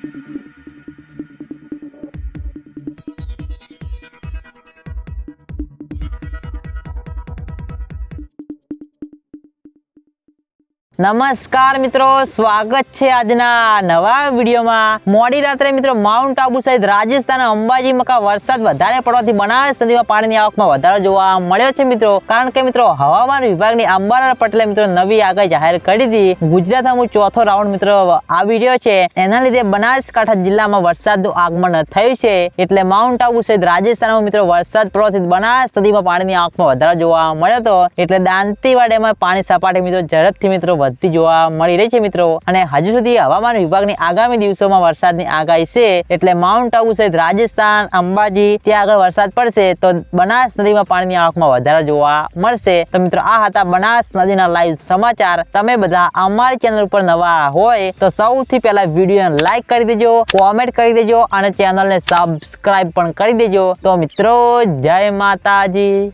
Thank you. નમસ્કાર મિત્રો, સ્વાગત છે આજના નવા વિડીયોમાં. મોડી રાત્રે મિત્રો, માઉન્ટ આબુ સહિત રાજસ્થાન અંબાજી મકા વરસાદ વધારે પડવાથી બનાસ નદીમાં પાણીની આવકમાં વધારો જોવા મળ્યો છે મિત્રો. કારણ કે મિત્રો, હવામાન વિભાગની અંબાલાલ પટેલે મિત્રો નવી આગાહી જાહેર કરી હતી ગુજરાતમાં ચોથો રાઉન્ડ મિત્રો આવી રહ્યો છે. એના લીધે બનાસકાંઠા જિલ્લામાં વરસાદનું આગમન થયું છે. એટલે માઉન્ટ આબુ સહિત રાજસ્થાનમાં મિત્રો, વરસાદ પડવાથી બનાસ નદીમાં પાણીની આવકમાં વધારો જોવા મળ્યો હતો. એટલે દાંતીવાડામાં પાણી સપાટી મિત્રો, ઝડપથી મિત્રો વધતી જોવા મળી રહી છે મિત્રો. અને હજુ સુધી હવામાન વિભાગની આગામી દિવસોમાં વરસાદની આગાહી છે, એટલે માઉન્ટ આબુ સહિત રાજસ્થાન, અંબાજી, ત્યાં આગળ વરસાદ પડશે, તો બનાસ નદીમાં પાણીની આવકમાં વધારો જોવા મળશે. તો મિત્રો, આ હતા બનાસ નદીના લાઈવ સમાચાર. તમે બધા અમારી ચેનલ ઉપર નવા હોય, તો સૌથી પહેલા વિડીયોને લાઈક કરી દેજો કોમેન્ટ કરી દેજો, અને ચેનલને સબસ્ક્રાઈબ પણ કરી દેજો. તો મિત્રો, જય માતાજી.